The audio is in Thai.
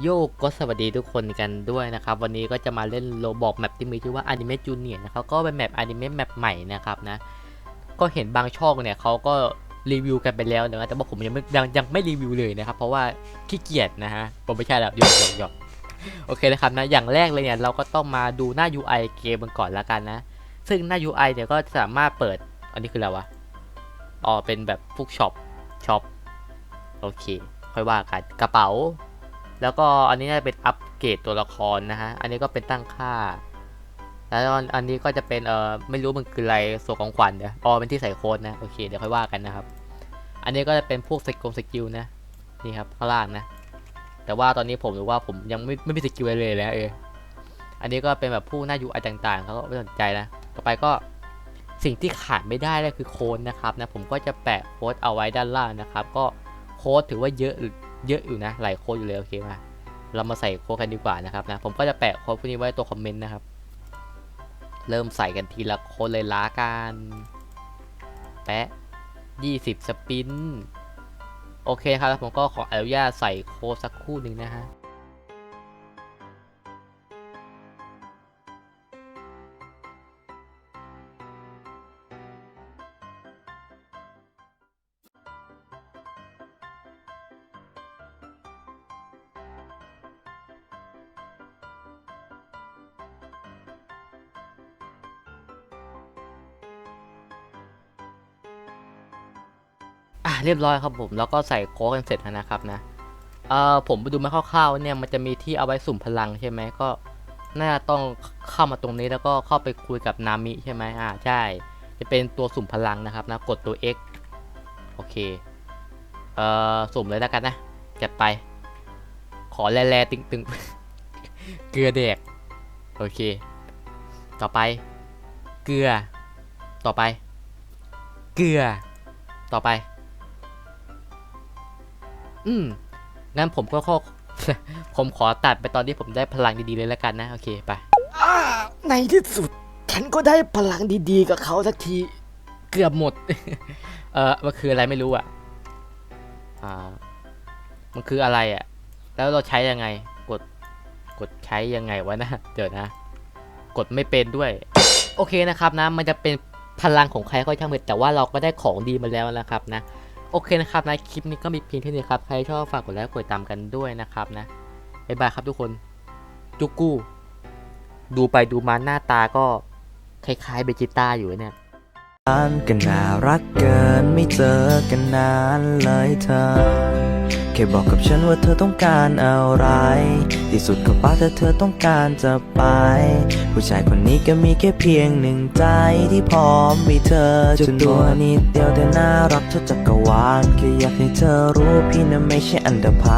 โยกก็สวัสดีทุกคนกันด้วยนะครับ วันนี้ก็จะมาเล่นโลบอกแมปที่มีชื่อว่าอนิเม j จูเนียนะครับก็เป็นแมปอนิเม e แมปใหม่นะครับนะ ก็เห็นบางช่องเนี่ยเขาก็รีวิวกันไปแล้วนะแต่ว่าผมยังไม่ยังยังไม่รีวิวเลยนะครับ เพราะว่าขี้เกียจนะฮะผมไม่ใช่แล้วหยอกหยอกหยอกโอเคนะครับนะอย่างแรกเลยเนี่ยเราก็ต้องมาดูหน้า UI เกมมันก่อนละกันนะ ซึ่งหน้า UI เนี่ยก็สามารถเปิดอันนี้คืออะไรวะอ๋อเป็นแบบพวกช็อปช็อปโอเค ค่อยว่ากันกระเป๋า แล้วก็อันนี้น่าจะเป็นอัปเกรดตัวละครนะฮะ อันนี้ก็เป็นตั้งค่า แล้วอันนี้ก็จะเป็นเอ่อไม่รู้มันคืออะไรส่วนของขวัญเดี๋ยวอ๋อเป็นที่ใส่โค้ดนะโอเคเดี๋ยวค่อยว่ากันนะครับ อันนี้ก็จะเป็นพวกสกิลสกิลนะนี่ครับข้างล่างนะ แต่ว่าตอนนี้ผมรู้ว่าผมยังไม่ไม่มีสกิลอะไรเลยนะเอออันนี้ก็เป็นแบบผู้หน้า UI ต่างๆเขาก็ไม่สนใจนะต่อไปก็สิ่งที่ขาดไม่ได้เลยคือโค้ดนะครับนะผมก็จะแปะโค้ดเอาไว้ด้านล่างนะครับ ก็โค้ดถือว่าเยอะ เยอะอยู่นะหลายโค้ดอยู่เลยโอเคมาเรามาใส่โค้ดกันดีกว่านะครับนะผมก็จะแปะโค้ดพวกนี้ไว้ตัวคอมเมนต์นะครับ เริ่มใส่กันทีละโค้ดเลยล้ากันแปะ20 สปิน โอเคครับแล้วผมก็ขออนุญาตใส่โค้ดสักครู่หนึ่งนะฮะะเรียบร้อยครับผมแล้วก็ใส่โค้ดกันเสร็จแล้วนะครับนะเอ่อผมไปดูมาคร่าวๆเนี่ยมันจะมีที่เอาไว้สุ่มพลังใช่ไหมก็น่าจะต้องเข้ามาตรงนี้แล้วก็เข้าไปคุยกับนามิใช่ไหมอ่าใช่ จะเป็นตัวสุ่มพลังนะครับนะกดตัว X โอเคเอ่อสุ่มเลยแล้วกันนะจัดไป ขอแร่ๆตึงๆ เกลือแดกโอเค ต่อไป เกลือ ต่อไป เกลือ ต่อไป อืมงั้นผมก็ขอผมขอตัดไปตอนที่ผมได้พลังดีๆเลยแล้วกันนะ โอเคไปอ่าในที่สุด ฉันก็ได้พลังดีๆ กับเขาสักที เกือบหมด เออมันคืออะไรไม่รู้อะ อ่า มันคืออะไรอะ แล้วเราใช้ยังไง กด กดใช้ยังไงวะนะ เดี๋ยวนะ กดไม่เป็นด้วย โอเคนะครับนะ มันจะเป็นพลังของใครก็ช่างเถอะแต่ว่าเราก็ได้ของดีมาแล้วนะครับนะ โอเคนะครับนะคลิปนี้ก็มีเพียงเท่านี้ครับ ใครชอบฝากกดไลค์กดติดตามกันด้วยนะครับนะบ๊ายบายครับทุกคนจุกกู้ ดูไปดูมาหน้าตาก็คล้ายๆเบจิต้าอยู่เนี่ยกันน่ารักเกินไม่เจอกันนานเลยเธอ แค่บอกกับฉันว่าเธอต้องการอะไร ที่สุดก็ป้าถ้าเธอต้องการจะไป ผู้ชายคนนี้ก็มีแค่เพียงหนึ่งใจที่พร้อมมีเธอจะตัวนิดเดียวแต่น่ารักเท่าจักรวาลแค่อยากให้เธอรู้พี่นะไม่ใช่อันดาพา